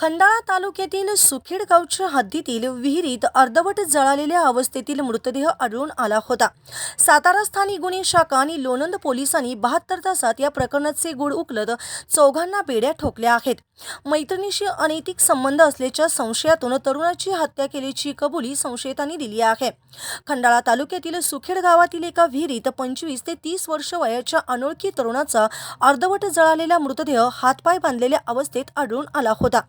खंडाळा तालुक्यातील सुखेड गावच्या हद्दीतील विहिरीत अर्धवट जळालेल्या अवस्थेतील मृतदेह आढळून आला होता. सातारा स्थानिक गुन्हे शाखा आणि लोणंद पोलिसांनी बहात्तर तासात या प्रकरणाचे गुड उकलत चौघांना बेड्या ठोकल्या आहेत. मैत्रिणीशी अनैतिक संबंध असल्याच्या संशयातून तरुणाची हत्या केल्याची कबुली संशयितांनी दिली आहे. खंडाळा तालुक्यातील सुखेड गावातील एका विहिरीत पंचवीस ते तीस वर्ष वयाच्या अनोळखी तरुणाचा अर्धवट जळालेला मृतदेह हातपाय बांधलेल्या अवस्थेत आढळून आला होता.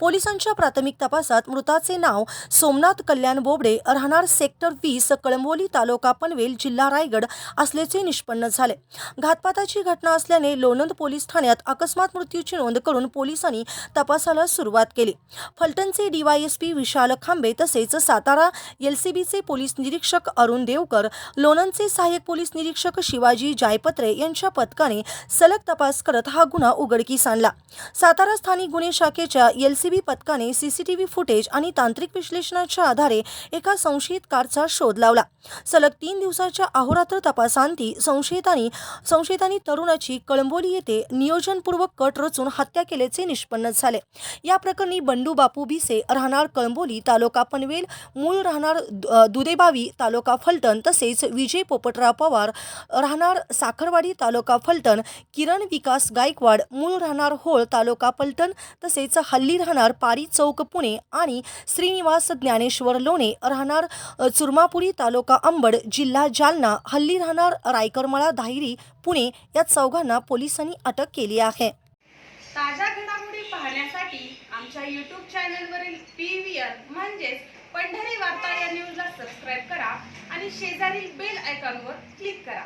पोलिसांच्या प्राथमिक तपासात मृताचे नाव सोमनाथ कल्याण बोबडे राहणार सेक्टर वीस कळंबोली तालुका पनवेल जिल्हा रायगड असल्याचे निष्पन्न झाले. घातपाताची घटना असल्याने लोणंद पोलीस ठाण्यात अकस्मात मृत्यूची नोंद करून पोलिसांनी तपासाला सुरुवात केली. फलटणचे डीवायएसपी विशाल खांबे तसेच सातारा एलसीबीचे पोलीस निरीक्षक अरुण देवकर लोणंदचे सहाय्यक पोलीस निरीक्षक शिवाजी जायपत्रे यांच्या पथकाने सलग तपास करत हा गुन्हा उघडकीस आणला. सातारा स्थानिक गुन्हे शाखेच्या यल सी बी पथकाने सीसीटीव्ही फुटेज आणि तांत्रिक विश्लेषणाच्या आधारे एका संशयित कारचा शोध लावला. सलग तीन दिवसाच्या अहोरात्र तपासांती संशयितांनी संशयितांनी तरुणाची कळंबोली येथे नियोजनपूर्वक कट रचून हत्या केल्याचे निष्पन्न झाले. या प्रकरणी बंडू बापू भिसे राहणार कळंबोली तालुका पनवेल मूळ राहणार दुदेबावी दुधेबावी तालुका फलटण तसेच विजय पोपटराव पवार राहणार साखरवाडी तालुका फलटण किरण विकास गायकवाड मूळ राहणार होळ तालुका फलटण तसेच हल्ली राहणार पारी चौक पुणे आणि श्रीनिवास ज्ञानेश्वर लोणे राहणार चुरमापुरी तालुका अंबड जिल्हा जालना. हल्ली राहणार रायकरमळा धायरी पुणे या चौघांना पोलिसांनी अटक केली आहे. ताज्या घडामोडी पाहण्यासाठी आमच्या यूट्यूब चॅनलवरील पी व्ही आर म्हणजेच पंढरी वार्ता या न्यूजला सबस्क्राईब करा आणि शेजारील बेल आयकॉनवर क्लिक करा.